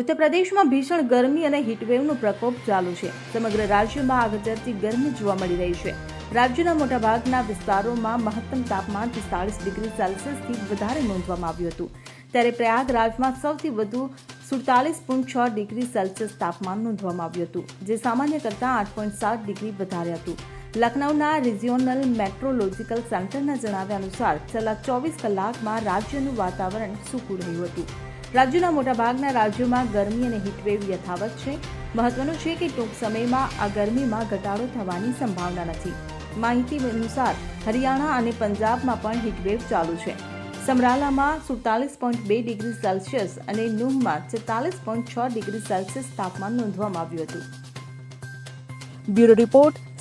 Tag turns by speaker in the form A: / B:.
A: ઉત્તર પ્રદેશમાં ભીષણ ગરમી અને હીટવેવનો પ્રકોપ ચાલુ છે. સમગ્ર રાજ્યમાં આગચરતી ગરમી જોવા મળી રહી છે. રાજ્યના મોટાભાગના વિસ્તારોમાં મહત્તમ તાપમાન પિસ્તાળીસ ડિગ્રી સેલ્સિયસથી વધારે નોંધવામાં આવ્યું હતું. ત્યારે પ્રયાગરાજમાં સૌથી વધુ સુડતાલીસ પોઈન્ટ છ ડિગ્રી સેલ્સિયસ તાપમાન નોંધવામાં આવ્યું હતું, જે સામાન્ય કરતાં આઠ પોઈન્ટ સાત ડિગ્રી વધારે હતું. લખનૌના રિજિયોનલ મેટ્રોલોજીકલ સેન્ટરના જણાવ્યા અનુસાર છેલ્લા ચોવીસ કલાકમાં રાજ્યનું વાતાવરણ સૂકું રહ્યું હતું. રાજ્યના મોટાભાગના રાજ્યોમાં ગરમી અને હીટવેવ યથાવત છે. મહત્વનું છે કે ટૂંક સમયમાં આ ગરમીમાં ઘટાડો થવાની સંભાવના નથી. માહિતી અનુસાર હરિયાણા અને પંજાબમાં પણ હીટવેવ ચાલુ છે. સમરાલામાં સુડતાલીસ પોઈન્ટ બે ડિગ્રી સેલ્સિયસ અને નુહમાં છેતાલીસ પોઈન્ટ છ ડિગ્રી સેલ્સિયસ તાપમાન નોંધવામાં આવ્યું હતું. Bureau report